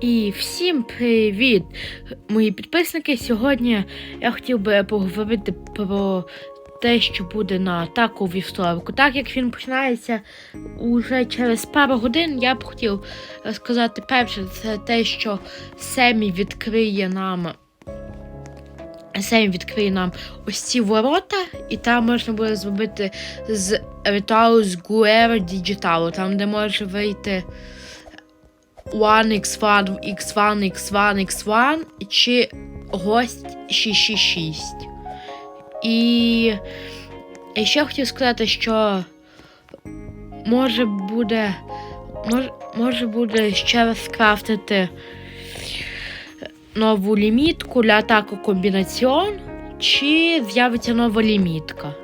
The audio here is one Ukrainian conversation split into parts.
І всім привіт, мої підписники. Сьогодні я хотів би поговорити про те, що буде на атаку вівторку. Так як він починається уже через пару годин, я б хотів сказати перше, це те, що Семі відкриє нам. Семі відкриє нам ось ці ворота, і там можна буде зробити з ритуалу з Guerra Digital, там де може вийти 1x1, x1, x1, x1 чи гость 666. І і ще хотів сказати, що може буде. Може, може буде ще раз скрафтити нову лімітку для атаку комбінаціон, чи з'явиться нова лімітка.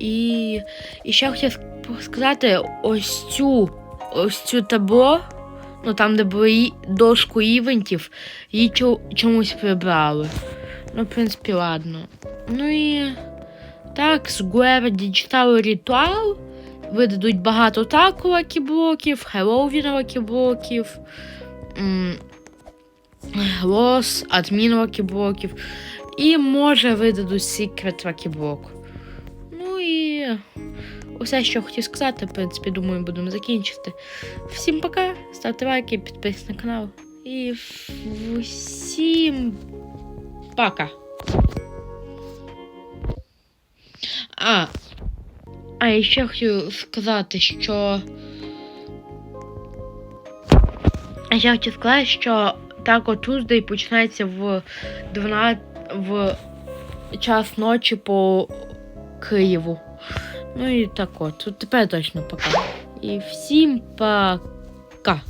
І, і ще хотів сказати ось цю ось цю табло, ну там, де були дошку івентів, її чомусь прибрали. Ну, в принципі, ладно. Ну і так, з Guerra Digital Ritual видадуть багато таку лакі-блоків, Хеллоуін лакі-блоків, Лос, адмін лакі-блоків. І може видадуть Secret лакі-блок. І усе, що хотів сказати, в принципі, думаю, будемо закінчити. Всім пока, ставте лайки, підписуйтесь на канал. І всім пока. А, а і ще хотів сказати, що. А ще хотів сказати, що Тако Tuesday починається в 12 в час ночі по Києву. Ну і так от. Тепер точно пока. І всім пока.